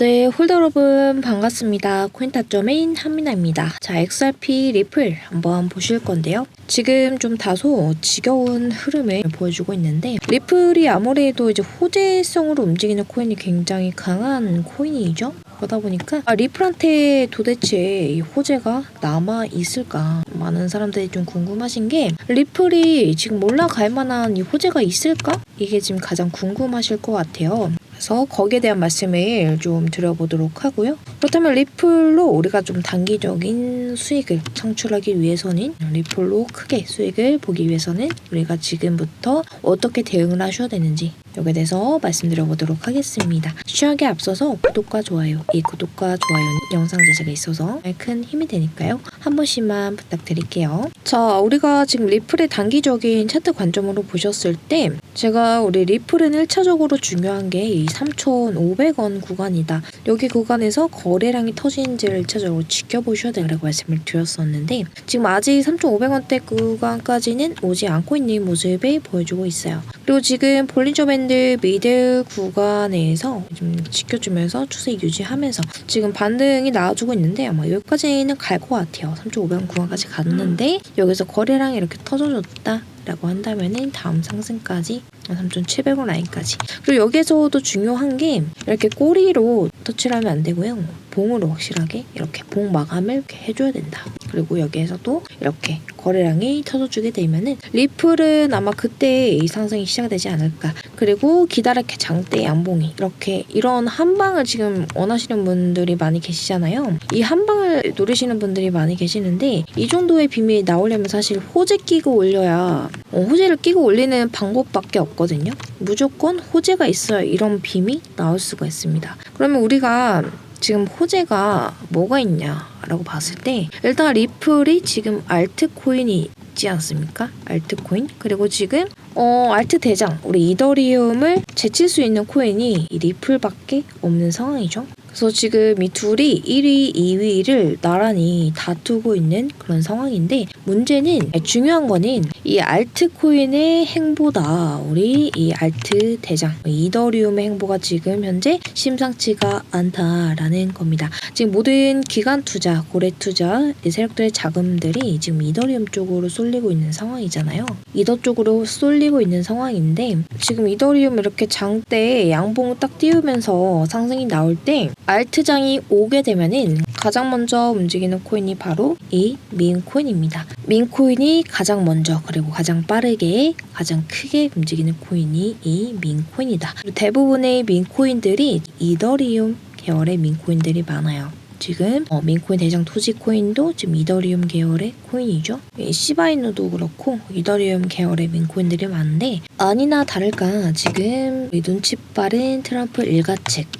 네, 홀더 여러분 반갑습니다. 코인타점인 한민아입니다. 자, XRP 리플 한번 보실 건데요. 지금 좀 다소 지겨운 흐름을 보여주고 있는데 리플이 아무래도 이제 호재성으로 움직이는 코인이 굉장히 강한 코인이죠. 그러다 보니까 아, 리플한테 도대체 이 호재가 남아 있을까 많은 사람들이 좀 궁금하신 게 리플이 지금 올라갈 만한 이 호재가 있을까 이게 지금 가장 궁금하실 것 같아요. 그래서 거기에 대한 말씀을 좀 드려보도록 하고요. 그렇다면 리플로 우리가 좀 단기적인 수익을 창출하기 위해서는 리플로 크게 수익을 보기 위해서는 우리가 지금부터 어떻게 대응을 하셔야 되는지 여기에 대해서 말씀드려 보도록 하겠습니다. 시작에 앞서서 구독과 좋아요, 이 구독과 좋아요는 영상 제작에 있어서 큰 힘이 되니까요. 한 번씩만 부탁드릴게요. 자, 우리가 지금 리플의 단기적인 차트 관점으로 보셨을 때 제가 우리 리플은 1차적으로 중요한 게 이 3,500원 구간이다. 여기 구간에서 거래량이 터지는지를 1차적으로 지켜보셔야 된다고 말씀을 드렸었는데 지금 아직 3,500원대 구간까지는 오지 않고 있는 모습을 보여주고 있어요. 그리고 지금 볼린저 밴드 미들 구간에서 좀 지켜주면서 추세 유지하면서 지금 반등이 나와주고 있는데 아마 여기까지는 갈 것 같아요. 3,500원 구간까지 갔는데 여기서 거래량이 이렇게 터져줬다. 라고 한다면은 다음 상승까지 3,700원 라인까지 그리고 여기에서도 중요한 게 이렇게 꼬리로 터치를 하면 안 되고요 봉으로 확실하게 이렇게 봉 마감을 이렇게 해줘야 된다 그리고 여기에서도 이렇게 거래량이 터져주게 되면은 리플은 아마 그때 이 상승이 시작되지 않을까 그리고 기다랗게 장대 양봉이 이렇게 이런 한 방을 지금 원하시는 분들이 많이 계시잖아요 이 한 방을 노리시는 분들이 많이 계시는데 이 정도의 비밀이 나오려면 사실 호재 끼고 올려야 어, 호재를 끼고 올리는 방법밖에 없거든요. 무조건 호재가 있어야 이런 빔이 나올 수가 있습니다. 그러면 우리가 지금 호재가 뭐가 있냐라고 봤을 때 일단 리플이 지금 알트코인이 있지 않습니까? 알트코인 그리고 지금 어 알트 대장 우리 이더리움을 제칠 수 있는 코인이 이 리플밖에 없는 상황이죠. 그래서 지금 이 둘이 1위, 2위를 나란히 다투고 있는 그런 상황인데 문제는 중요한 거는 이 알트코인의 행보다 우리 이 알트 대장 이더리움의 행보가 지금 현재 심상치가 않다라는 겁니다. 지금 모든 기관 투자, 고래 투자 이 세력들의 자금들이 지금 이더리움 쪽으로 쏠리고 있는 상황이잖아요. 이더 쪽으로 쏠리고 있는 상황인데 지금 이더리움 이렇게 장대에 양봉 딱 띄우면서 상승이 나올 때 알트장이 오게 되면은 가장 먼저 움직이는 코인이 바로 이 민코인입니다. 민코인이 가장 먼저 그리고 가장 빠르게 가장 크게 움직이는 코인이 이 민코인이다. 대부분의 민코인들이 이더리움 계열의 민코인들이 많아요. 지금 어, 민코인 대장 토지 코인도 지금 이더리움 계열의 코인이죠. 시바이누도 그렇고 이더리움 계열의 민코인들이 많은데 아니나 다를까 지금 이 눈치 빠른 트럼프 일가책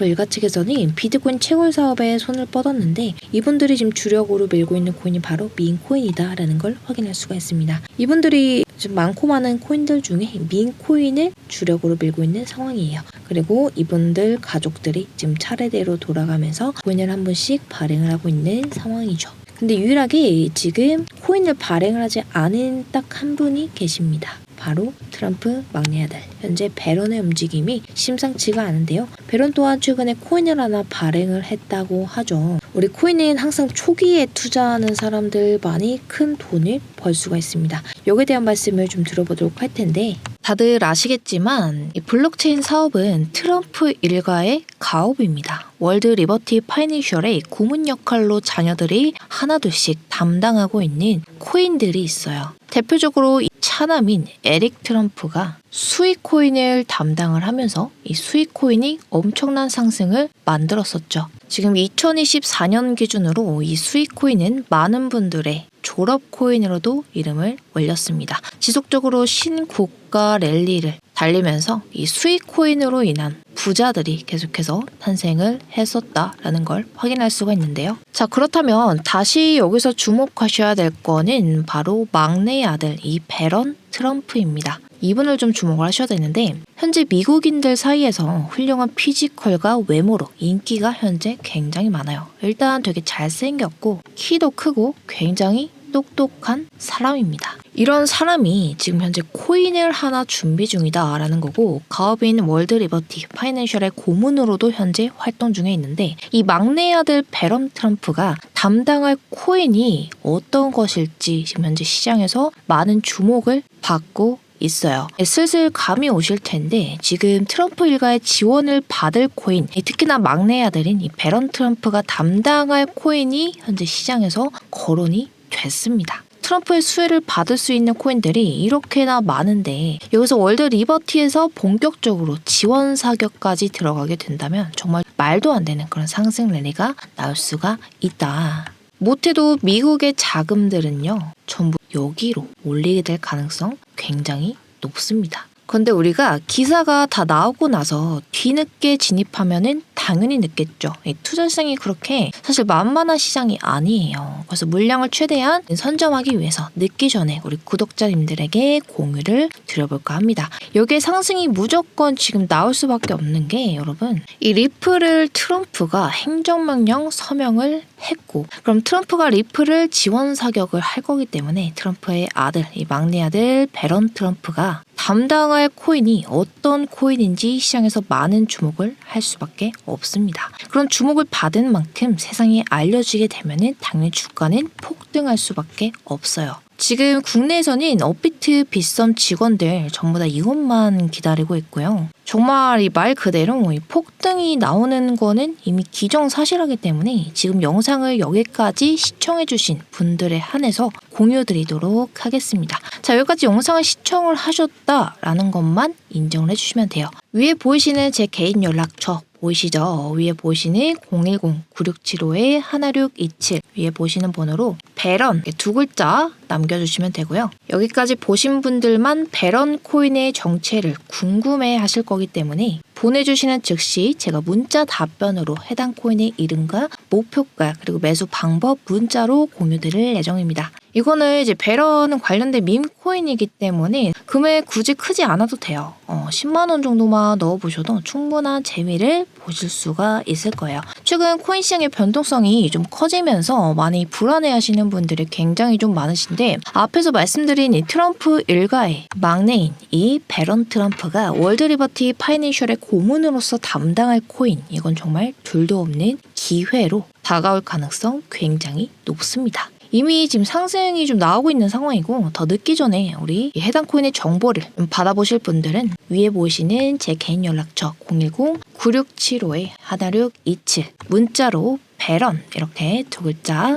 일가 측에서는 비트코인 채굴 사업에 손을 뻗었는데 이분들이 지금 주력으로 밀고 있는 코인이 바로 민코인이다라는 걸 확인할 수가 있습니다. 이분들이 지금 많고 많은 코인들 중에 민코인을 주력으로 밀고 있는 상황이에요. 그리고 이분들 가족들이 지금 차례대로 돌아가면서 코인을 한 번씩 발행을 하고 있는 상황이죠. 근데 유일하게 지금 코인을 발행을 하지 않은 딱 한 분이 계십니다. 바로 트럼프 막내 아들. 현재 베런의 움직임이 심상치가 않은데요. 베런 또한 최근에 코인을 하나 발행을 했다고 하죠. 우리 코인은 항상 초기에 투자하는 사람들만이 큰 돈을 벌 수가 있습니다. 여기에 대한 말씀을 좀 들어보도록 할 텐데 다들 아시겠지만 이 블록체인 사업은 트럼프 일가의 가업입니다. 월드 리버티 파이낸셜의 고문 역할로 자녀들이 하나둘씩 담당하고 있는 코인들이 있어요. 대표적으로 이 차남인 에릭 트럼프가 수익 코인을 담당을 하면서 이 수익 코인이 엄청난 상승을 만들었었죠. 지금 2024년 기준으로 이 수익 코인은 많은 분들의 졸업 코인으로도 이름을 올렸습니다. 지속적으로 신고가 랠리를 달리면서 이 수익 코인으로 인한 부자들이 계속해서 탄생을 했었다라는 걸 확인할 수가 있는데요. 자, 그렇다면 다시 여기서 주목하셔야 될 거는 바로 막내 아들 이 베런 트럼프입니다. 이분을 좀 주목을 하셔야 되는데 현재 미국인들 사이에서 훌륭한 피지컬과 외모로 인기가 현재 굉장히 많아요. 일단 되게 잘생겼고 키도 크고 굉장히 똑똑한 사람입니다. 이런 사람이 지금 현재 코인을 하나 준비 중이다라는 거고 가업인 월드 리버티 파이낸셜의 고문으로도 현재 활동 중에 있는데 이 막내 아들 베럼 트럼프가 담당할 코인이 어떤 것일지 지금 현재 시장에서 많은 주목을 받고 있어요. 네, 슬슬 감이 오실 텐데 지금 트럼프 일가의 지원을 받을 코인, 특히나 막내 아들인 이 베런 트럼프가 담당할 코인이 현재 시장에서 거론이 됐습니다. 트럼프의 수혜를 받을 수 있는 코인들이 이렇게나 많은데 여기서 월드 리버티에서 본격적으로 지원 사격까지 들어가게 된다면 정말 말도 안 되는 그런 상승 랠리가 나올 수가 있다. 못해도 미국의 자금들은요 전부 여기로 올리게 될 가능성 굉장히 높습니다. 그런데 우리가 기사가 다 나오고 나서 뒤늦게 진입하면은 당연히 늦겠죠. 이 투자성이 그렇게 사실 만만한 시장이 아니에요. 그래서 물량을 최대한 선점하기 위해서 늦기 전에 우리 구독자님들에게 공유를 드려볼까 합니다. 여기에 상승이 무조건 지금 나올 수밖에 없는 게 여러분 이 리플을 트럼프가 행정명령 서명을 했고 그럼 트럼프가 리플을 지원 사격을 할 거기 때문에 트럼프의 아들 이 막내 아들 베런 트럼프가 담당할 코인이 어떤 코인인지 시장에서 많은 주목을 할 수밖에 없 습니다. 그런 주목을 받은 만큼 세상에 알려지게 되면은 당연히 주가는 폭등할 수밖에 없어요. 지금 국내에서는 업비트 빗썸 직원들 전부 다 이것만 기다리고 있고요. 정말 이 말 그대로 이 폭등이 나오는 거는 이미 기정사실하기 때문에 지금 영상을 여기까지 시청해주신 분들에 한해서 공유드리도록 하겠습니다. 자 여기까지 영상을 시청을 하셨다라는 것만 인정을 해주시면 돼요. 위에 보이시는 제 개인 연락처 보이시죠? 위에 보이시는 010-9675-1627 위에 보시는 번호로 배런 두 글자 남겨주시면 되고요. 여기까지 보신 분들만 배런 코인의 정체를 궁금해 하실 거기 때문에 보내주시는 즉시 제가 문자 답변으로 해당 코인의 이름과 목표가 그리고 매수 방법 문자로 공유드릴 예정입니다. 이거는 이제 배런은 관련된 밈 코인이기 때문에 금액 굳이 크지 않아도 돼요. 어, 10만 원 정도만 넣어보셔도 충분한 재미를 보실 수가 있을 거예요. 최근 코인 시장의 변동성이 좀 커지면서 많이 불안해하시는 분들이 굉장히 좀 많으신데 앞에서 말씀드린 이 트럼프 일가의 막내인 이 베런 트럼프가 월드 리버티 파이낸셜의 고문으로서 담당할 코인 이건 정말 둘도 없는 기회로 다가올 가능성 굉장히 높습니다. 이미 지금 상승이 좀 나오고 있는 상황이고 더 늦기 전에 우리 이 해당 코인의 정보를 좀 받아보실 분들은 위에 보이시는 제 개인 연락처 010-9675-1627 문자로 배런 이렇게 두 글자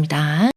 감사합니다.